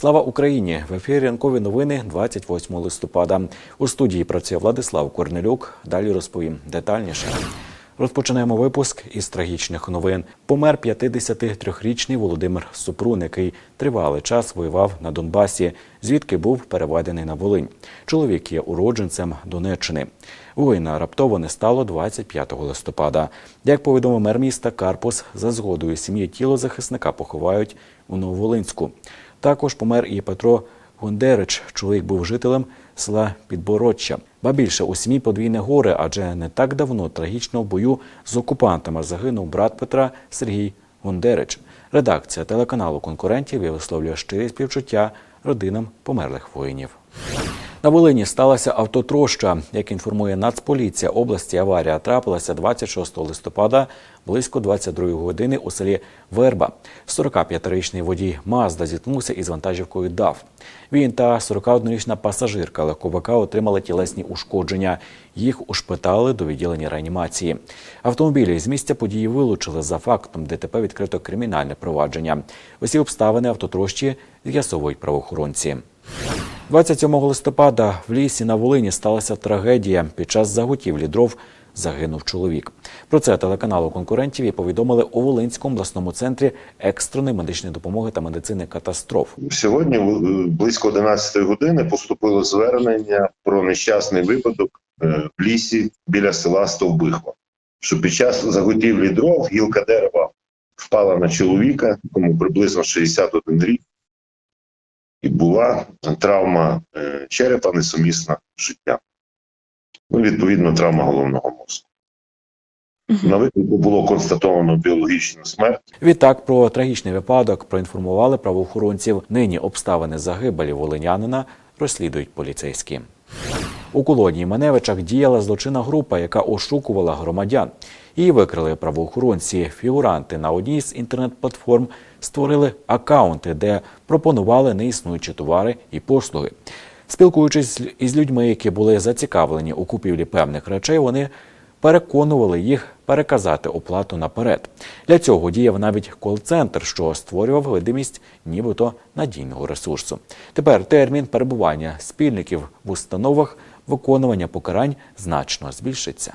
Слава Україні! В ефірі ранкові новини 28 листопада. У студії працює Владислав Корнелюк. Далі розповім детальніше. Розпочинаємо випуск із трагічних новин. Помер 53-річний Володимир Супрун, який тривалий час воював на Донбасі, звідки був переведений на Волинь. Чоловік є уродженцем Донеччини. Воїна раптово не стало 25 листопада. Як повідомив мер міста Карпус, за згодою сім'ї тіло захисника поховають у Нововолинську. Також помер і Петро Гондерич. Чоловік був жителем села Підбородча. Ба більше у сім'ї подвійне горе, адже не так давно трагічно в бою з окупантами загинув брат Петра Сергій Гондерич. Редакція телеканалу конкурентів висловлює щирі співчуття родинам померлих воїнів. На Волині сталася автотроща. Як інформує Нацполіція області, аварія трапилася 26 листопада близько 22 години у селі Верба. 45-річний водій Мазда зіткнувся із вантажівкою ДАВ. Він та 41-річна пасажирка легковика отримали тілесні ушкодження. Їх ушпитали до відділення реанімації. Автомобілі з місця події вилучили за фактом ДТП відкрито кримінальне провадження. Усі обставини автотрощі з'ясовують правоохоронці. 27 листопада в лісі на Волині сталася трагедія. Під час заготівлі дров загинув чоловік. Про це телеканалу конкурентів і повідомили у Волинському обласному центрі екстреної медичної допомоги та медицини катастроф. Сьогодні близько 11 години поступило звернення про нещасний випадок е, в лісі біля села Стовбихва, що під час заготівлі дров гілка дерева впала на чоловіка, якому приблизно 61 рік, і була травма е, черепа несумісна з життям. Ну, відповідно, травма головного мозку. На виклику було констатовано біологічну смерть. Відтак про трагічний випадок проінформували правоохоронців. Нині обставини загибелі волинянина розслідують поліцейські. У колонії Маневичах діяла злочинна група, яка ошукувала громадян. Її викрили правоохоронці. Фігуранти на одній з інтернет-платформ створили акаунти, де пропонували неіснуючі товари і послуги. Спілкуючись із людьми, які були зацікавлені у купівлі певних речей, вони переконували їх переказати оплату наперед. Для цього діяв навіть кол-центр, що створював видимість нібито надійного ресурсу. Тепер термін перебування спільників в установах виконування покарань значно збільшиться.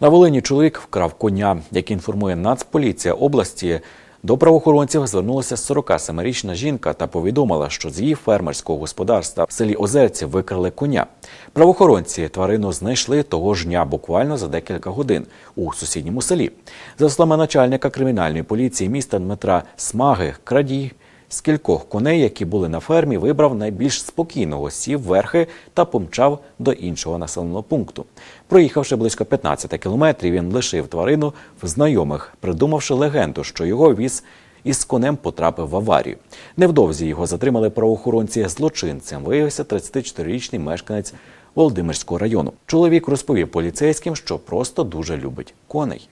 На Волині чоловік вкрав коня. Як інформує Нацполіція області, до правоохоронців звернулася 47-річна жінка та повідомила, що з її фермерського господарства в селі Озерці викрали коня. Правоохоронці тварину знайшли того ж дня, буквально за декілька годин у сусідньому селі. За словами начальника кримінальної поліції міста Дмитра Смаги, крадій з кількох коней, які були на фермі, вибрав найбільш спокійного, сів верхи та помчав до іншого населеного пункту. Проїхавши близько 15 кілометрів, він лишив тварину в знайомих, придумавши легенду, що його віз із конем потрапив в аварію. Невдовзі його затримали правоохоронці злочинцем. Виявився 34-річний мешканець Володимирського району. Чоловік розповів поліцейським, що просто дуже любить коней.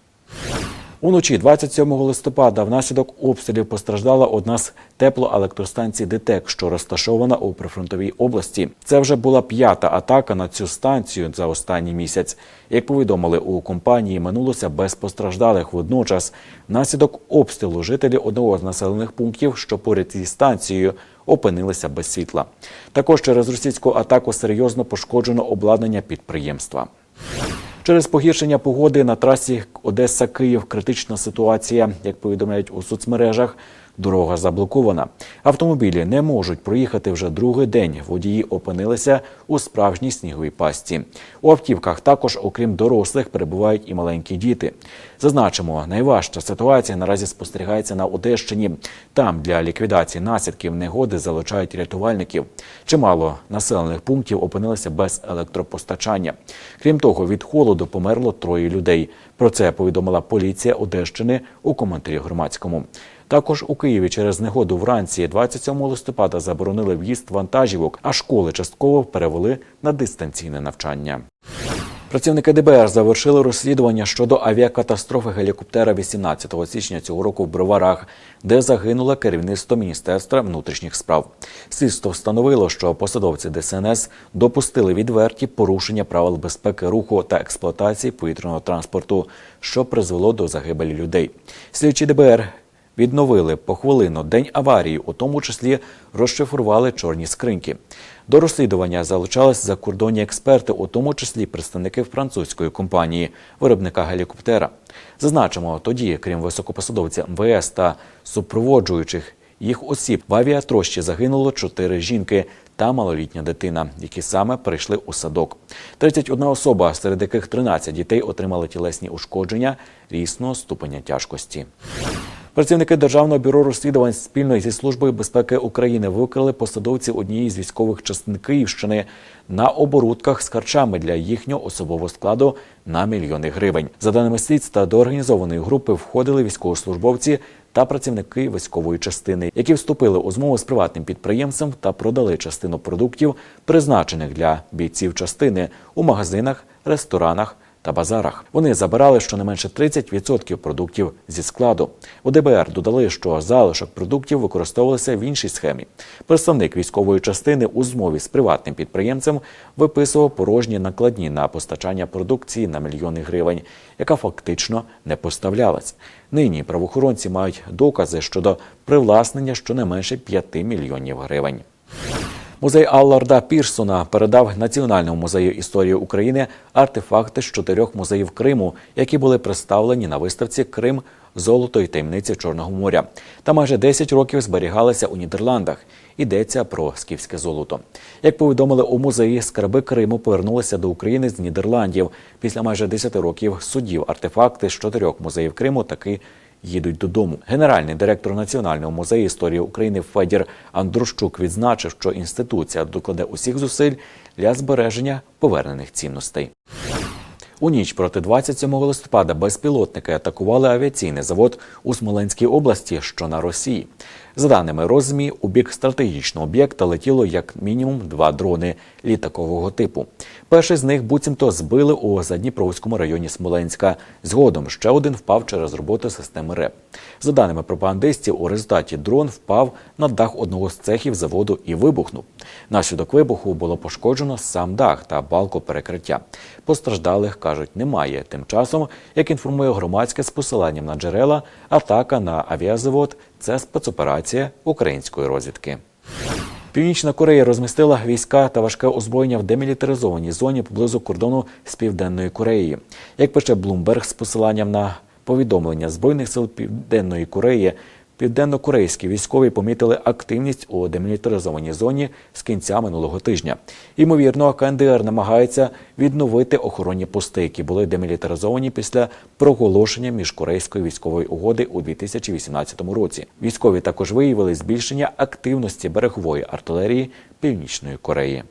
Уночі 27 листопада внаслідок обстрілів постраждала одна з теплоелектростанцій ДТЕК, що розташована у прифронтовій області. Це вже була п'ята атака на цю станцію за останній місяць. Як повідомили у компанії, минулося без постраждалих. Водночас, внаслідок обстрілу жителі одного з населених пунктів, що поряд зі станцією, опинилися без світла. Також через російську атаку серйозно пошкоджено обладнання підприємства. Через погіршення погоди на трасі Одеса-Київ критична ситуація. Як повідомляють у соцмережах, дорога заблокована. Автомобілі не можуть проїхати вже другий день. Водії опинилися у справжній сніговій пастці. У автівках також, окрім дорослих, перебувають і маленькі діти. Зазначимо, найважча ситуація наразі спостерігається на Одещині. Там для ліквідації наслідків негоди залучають рятувальників. Чимало населених пунктів опинилися без електропостачання. Крім того, від холоду померло троє людей. Про це повідомила поліція Одещини у коментарі громадському. Також у Києві через негоду вранці 27 листопада заборонили в'їзд вантажівок, а школи частково перевели на дистанційне навчання. Працівники ДБР завершили розслідування щодо авіакатастрофи гелікоптера 18 січня цього року в Броварах, де загинуло керівництво Міністерства внутрішніх справ. Слідство встановило, що посадовці ДСНС допустили відверті порушення правил безпеки руху та експлуатації повітряного транспорту, що призвело до загибелі людей. Слідчі ДБР відновили похвилинно день аварії, у тому числі розшифрували чорні скриньки. До розслідування залучались закордонні експерти, у тому числі представники французької компанії, виробника гелікоптера. Зазначимо, тоді, крім високопосадовця МВС та супроводжуючих їх осіб, в авіатрощі загинуло чотири жінки та малолітня дитина, які саме прийшли у садок. 31 особа, серед яких 13 дітей отримали тілесні ушкодження різного ступеня тяжкості. Працівники Державного бюро розслідувань спільно зі службою безпеки України викрили посадовців однієї з військових частин Київщини на оборудках з харчами для їхнього особового складу на мільйони гривень. За даними слідства, до організованої групи входили військовослужбовці та працівники військової частини, які вступили у змову з приватним підприємцем та продали частину продуктів, призначених для бійців частини у магазинах, ресторанах та базарах. Вони забирали щонайменше 30% продуктів зі складу. У ДБР додали, що залишок продуктів використовувалися в іншій схемі. Представник військової частини у змові з приватним підприємцем виписував порожні накладні на постачання продукції на мільйони гривень, яка фактично не поставлялась. Нині правоохоронці мають докази щодо привласнення щонайменше 5 мільйонів гривень. Музей Алларда Пірсона передав Національному музею історії України артефакти з чотирьох музеїв Криму, які були представлені на виставці Крим золото і таємниці Чорного моря. Та майже 10 років зберігалися у Нідерландах. Йдеться про скіфське золото. Як повідомили у музеї, скарби Криму повернулися до України з Нідерландів. Після майже 10 років судів артефакти з чотирьох музеїв Криму таки їдуть додому. Генеральний директор Національного музею історії України Федір Андрущук відзначив, що інституція докладе усіх зусиль для збереження повернених цінностей. У ніч проти 27 листопада безпілотники атакували авіаційний завод у Смоленській області, що на Росії. За даними розмі, у бік стратегічного об'єкта летіло як мінімум два дрони літакового типу. Перший з них буцімто збили у Задніпровському районі Смоленська. Згодом ще один впав через роботу системи РЕП. За даними пропагандистів, у результаті дрон впав на дах одного з цехів заводу і вибухнув. Наслідок вибуху було пошкоджено сам дах та балку перекриття. Постраждалих кажуть немає. Тим часом, як інформує громадське з посиланням на джерела, атака на авіазавод це спецоперація української розвідки. Північна Корея розмістила війська та важке озброєння в демілітаризованій зоні поблизу кордону з Південною Кореєю. Як пише Блумберг з посиланням на повідомлення збройних сил Південної Кореї, південно-корейські військові помітили активність у демілітаризованій зоні з кінця минулого тижня. Ймовірно, КНДР намагається відновити охоронні пости, які були демілітаризовані після проголошення міжкорейської військової угоди у 2018 році. Військові також виявили збільшення активності берегової артилерії Північної Кореї.